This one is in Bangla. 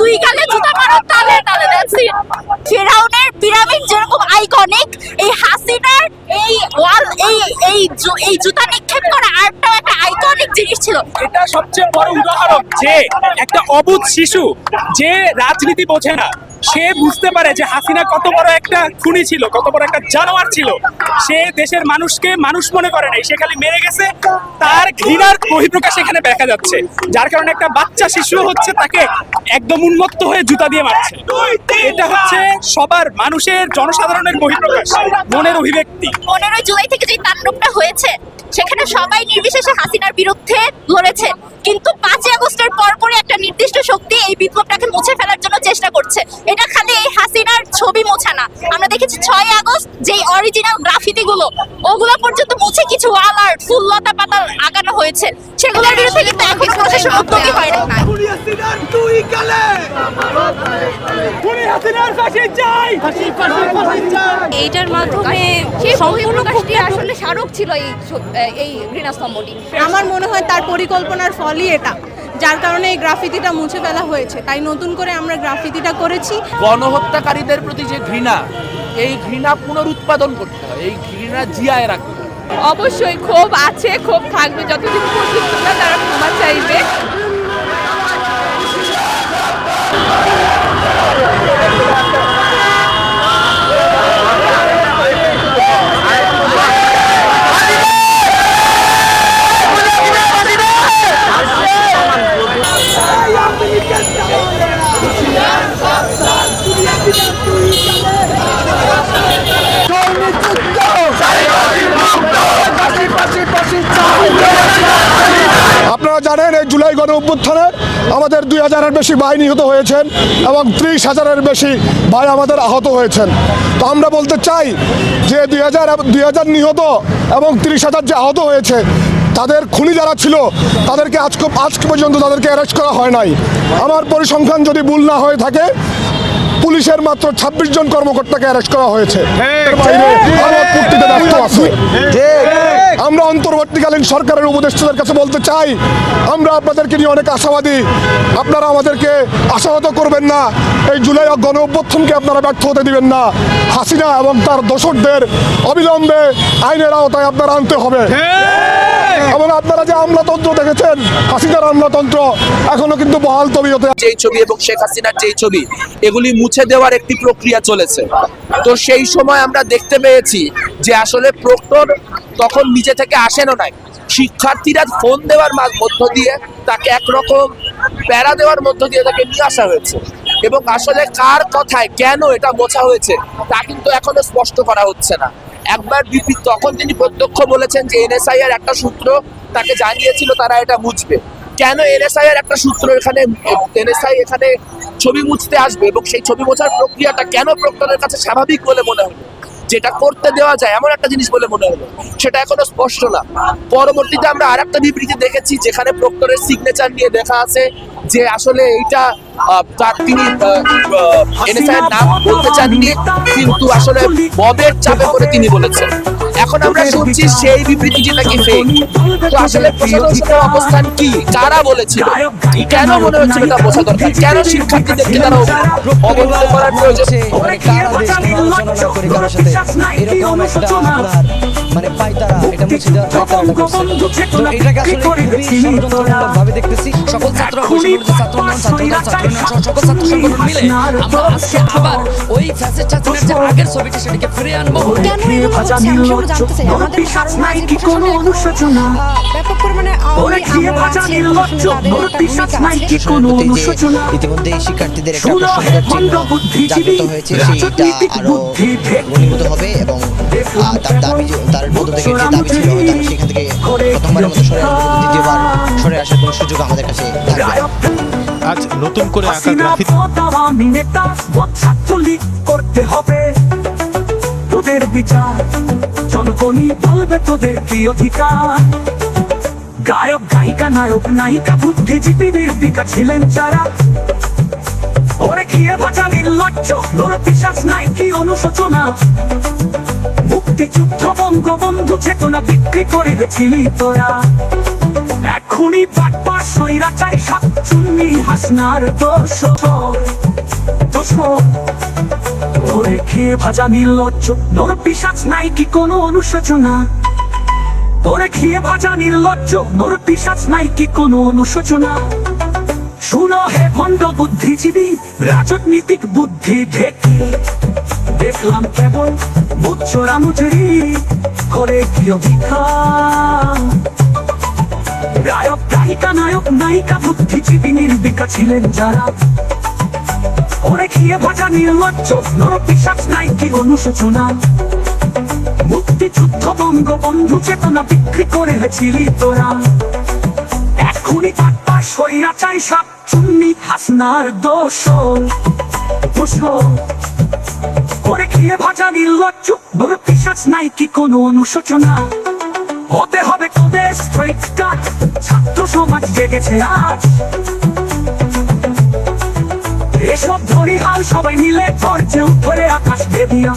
দুই গালে জুতা মারো তালে তালে দ্যাটস ইট ফেরাউনের পিরামিড যেরকম আইকনিক এই হাসিনার এই ওয়াল, এই এই এই জুতা নিক্ষেপ করা আর্টটাও একটা আইকনিক জিনিস ছিল। এটা সবচেয়ে বড় উদাহরণ যে একটা অবুধ শিশু যে রাজনীতি বোঝে না। সে বুঝতে পারে যে হাসিনা কত বড় একটা খুনি ছিল, কত বড় একটা জানোয়ার ছিল। সে দেশের মানুষকে মানুষ মনে করে নাই, সে খালি মেরে গেছে, তার ঘৃণার বহিঃপ্রকাশ এখানে দেখা যাচ্ছে। যার কারণে একটা বাচ্চা শিশু হচ্ছে, তাকে একদম উন্মত্ত হয়ে জুতা দিয়ে মারছে। এটা হচ্ছে সবার মানুষের জনসাধারণের বহিঃপ্রকাশ, মনের অভিব্যক্তি। পনেরোই জুলাই থেকে যে তাণ্ডবটা হয়েছে, সেখানে সবাই নির্বিশেষে হাসিনার বিরুদ্ধে লড়েছে। কিন্তু পাঁচই আগস্টের পরপরই একটা নির্দিষ্ট শক্তি এই বিপ্লবটাকে মুছে ফেলার জন্য চেষ্টা করছে। এটা খালি এই হাসিনার ছবি মোছা না। আমরা দেখেছি ছয় আগস্ট যেই অরিজিনাল গ্রাফিতি গুলো ওগুলো পর্যন্ত মুছে কিছু ওয়াল আর্ট ফুল লতা পাতা আঁকানো হয়েছে। সেগুলোর বিরুদ্ধে কিন্তু এখনও প্রশাসন উদ্যোগী হয় না এইটার মাধ্যমে সম্পূর্ণ বহিঃপ্রকাশটি আসলে স্মারক ছিল এই এই ঘৃণাস্তম্ভটি। আমার মনে হয় তার পরিকল্পনার ফলই এটা। যার কারণে এই গ্রাফিতিটা মুছে ফেলা হয়েছে। তাই নতুন করে আমরা গ্রাফিতিটা করেছি। গণহত্যাকারীদের প্রতি যে ঘৃণা এই ঘৃণা পুনরুৎপাদন করতে হয় এই ঘৃণা জিয়ায় রাখতে হয়। অবশ্যই ক্ষোভ আছে ক্ষোভ থাকবে যতদিন পর্যন্ত না তারা ক্ষমা চাইবে। আপনারা জানেন, এই জুলাই গণ অভ্যুত্থানে আমাদের দুই হাজারের বেশি ভাই নিহত হয়েছেন এবং ত্রিশ হাজারের বেশি ভাই আমাদের আহত হয়েছেন। তো আমরা বলতে চাই যে দুই হাজার দুই হাজার নিহত এবং ত্রিশ হাজার যে আহত হয়েছে তাদের খুনি যারা ছিল, তাদেরকে আজকে আজ পর্যন্ত তাদেরকে অ্যারেস্ট করা হয় নাই। আমার পরিসংখ্যান যদি ভুল না হয়ে থাকে, পুলিশের মাত্র ছাব্বিশ জন কর্মকর্তাকে অ্যারেস্ট করা হয়েছে। আমরা অন্তর্বর্তীকালীন সরকারের উপদেষ্টাদের কাছে বলতে চাই, আমরা আপনাদেরকে নিয়ে অনেক আশাবাদী। আপনারা আমাদেরকে আশাহত করবেন না। এই জুলাই গণ অভ্যর্থনকে আপনারা ব্যর্থ হতে দিবেন না। হাসিনা এবং তার দোসরদের অবিলম্বে আইনের আওতায় আপনারা আনতে হবে। এবং আপনারা যে আমলাতন্ত্র দেখেছেন হাসিনার আমলাতন্ত্র এখনও কিন্তু বহাল তবিয়তে যেই ছবি এবং শেখ হাসিনার যেই ছবি এগুলি মুছে দেওয়ার একটি প্রক্রিয়া চলেছে। তো সেই সময় আমরা দেখতে পেয়েছি যে আসলে প্রক্টর তখন নিচে থেকে আসেনও নাই। শিক্ষার্থীরা ফোন দেওয়ার মধ্য দিয়ে তাকে একরকম প্যারা দেওয়ার মধ্য দিয়ে তাকে নিয়ে আসা হয়েছে। এবং আসলে কার কথায় কেন এটা মোছা হয়েছে তা কিন্তু এখনও স্পষ্ট করা হচ্ছে না। একবার বিপি তখন তিনি প্রত্যক্ষ বলেছেন যে এনএসআই এর একটা সূত্র তাকে জানিয়েছিল, তারা এটা বুঝবে। কেন এনএসআই এর একটা সূত্র এখানে এনএসআই এখানে ছবি মুছতে আসবে এবং সেই ছবি মোছার প্রক্রিয়াটা কেন প্রক্টরের কাছে স্বাভাবিক বলে মনে হলো? যেটা করতে দেওয়া যায় এমন একটা জিনিস বলে মনে হলো। সেটা এখনও স্পষ্ট না। পরবর্তীতে আমরা আর একটা বিবৃতি দেখেছি যেখানে প্রক্টরের সিগনেচার নিয়ে দেখা আছে যে আসলে এইটা তার তিনি এনএসআই নাম বলতে চাননি কিন্তু আসলে ববের চাপে করে তিনি বলেছেন। এখন আমরা শুনছি সেই বিবৃতিটি নাকি ফেক তো আসলে প্রশাসনের অবস্থান কি? কারা বলেছিল? কেন মনে হচ্ছে এটা বোঝা দরকার? কেন শিক্ষার্থীদেরকে তারা অবগত করার প্রয়োজন? কারা দেশ নিয়ে আলোচনা না করে কারোর সাথে এরকম একটা আপনার মানে পাইতারা এটা মুছে দেওয়ার পাইতারাটা করছে। তো এটাকে আসলে খুবই ষড়যন্ত্রমূলক ভাবে দেখতেছি। সকল ছাত্র বৈষম্য ছাত্র আন্দোলন ছাত্র ছাত্র সকল ছাত্র সংগঠন মিলে আমরা আজকে আবার ওই ফ্যাসিস্ট ছাত্রদের যে আগের ছবিটা সেটাকে ফিরিয়ে আনব? কেন এরকম হচ্ছে আমি সেগুলো জানতে চাই? আমাদের কারণ রাজনীতি প্রশাসনে এখনও, ব্যাপক পরিমাণে আওয়ামী আমরা আছি তাদের একটা ভূমিকা আছে। ইতিমধ্যে এই শিক্ষার্থীদের একটা চিহ্ন জাগ্রত হয়েছে সেইটা আরও ঘনীভূত হবে এবং তার দাবি যে- তার মধ্য থেকে যে দাবি ছিল তার সেখান থেকে প্রথমবারের মতো সরে আসবে দ্বিতীয়বার সরে আসার কোনো সুযোগ আমাদের কাছে থাকবে আজ নতুন করে আঁকা করতে হবে। তোদের বিচার জনগণই বলবে তোদের কি অধিকার? গায়ক গায়িকা নায়ক নায়িকা বুদ্ধিজীবীদের দিকা ছিলেন যারা। ওরে খেয়ে বাঁচা নির্লজ্জ লোর নাই কি অনুশোচনা। মুক্তিযুদ্ধ বঙ্গবন্ধু চেতনা বিক্রি করে গেছিলি তোরা। এখন খুনি বাটপা সইরা চাই সাত চুন্নি হাসনার দোষ ধরে খেয়ে ভাজা নির্লজ্জ নোর পিসাচ নাই কি কোনো অনুশোচনা? তোরে খেয়ে ভাজা নির্লজ্জ নোর পিসাচ নাই কি কোনো অনুশোচনা? শুনো হে ভণ্ড বুদ্ধিজীবী, রাজনৈতিক বুদ্ধি ঢেকি। দেখলাম কেবল বুচ্চরা মুচরি করে অধিকার গায়ক, গায়িকা, নায়ক, নায়িকা, বুদ্ধিজীবী নির্বিকা ছিলেন যারা। খেয়ে ভাজা নির্লজ্জ নর পিসাচ নাই কি অনুশোচনা। মুক্তিযুদ্ধ বঙ্গবন্ধু চেতনা বিক্রি করে তোরা। এখনই চাই সব চুন্নি হাসনার দোষ দোষ ওরে খেয়ে ভাজা নির্লজ্জ। বলে পিসাজ নাই কি কোনো অনুশোচনা? হতে হবে তোদের স্ট্রেট কাট ছাত্র সমাজ জেগেছে আজ। এসব ধরি হাল সবাই মিলে ধরছে উপরে আকাশ বেদিয়া।